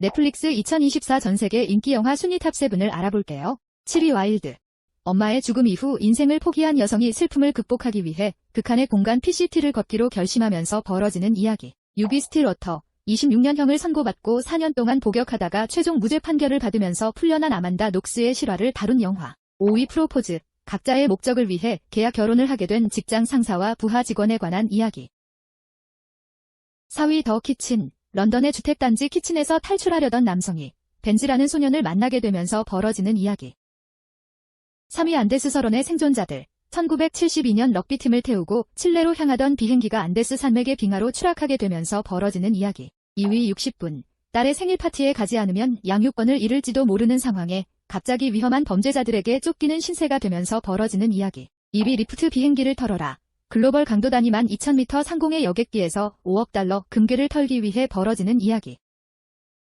넷플릭스 2024 전세계 인기 영화 순위 탑7을 알아볼게요. 7위 와일드. 엄마의 죽음 이후 인생을 포기한 여성이 슬픔을 극복하기 위해 극한의 공간 PCT를 걷기로 결심하면서 벌어지는 이야기. 6위 스틸 워터. 26년형을 선고받고 4년 동안 복역하다가 최종 무죄 판결을 받으면서 풀려난 아만다 녹스의 실화를 다룬 영화. 5위 프로포즈. 각자의 목적을 위해 계약 결혼을 하게 된 직장 상사와 부하 직원에 관한 이야기. 4위 더 키친. 런던의 주택단지 키친에서 탈출하려던 남성이 벤지라는 소년을 만나게 되면서 벌어지는 이야기. 3위 안데스 설원의 생존자들. 1972년 럭비팀을 태우고 칠레로 향하던 비행기가 안데스 산맥의 빙하로 추락하게 되면서 벌어지는 이야기. 2위 60분. 딸의 생일 파티에 가지 않으면 양육권을 잃을지도 모르는 상황에 갑자기 위험한 범죄자들에게 쫓기는 신세가 되면서 벌어지는 이야기. 2위 리프트 비행기를 털어라. 글로벌 강도 단위 12,000m 상공의 여객기에서 5억 달러 금괴를 털기 위해 벌어지는 이야기.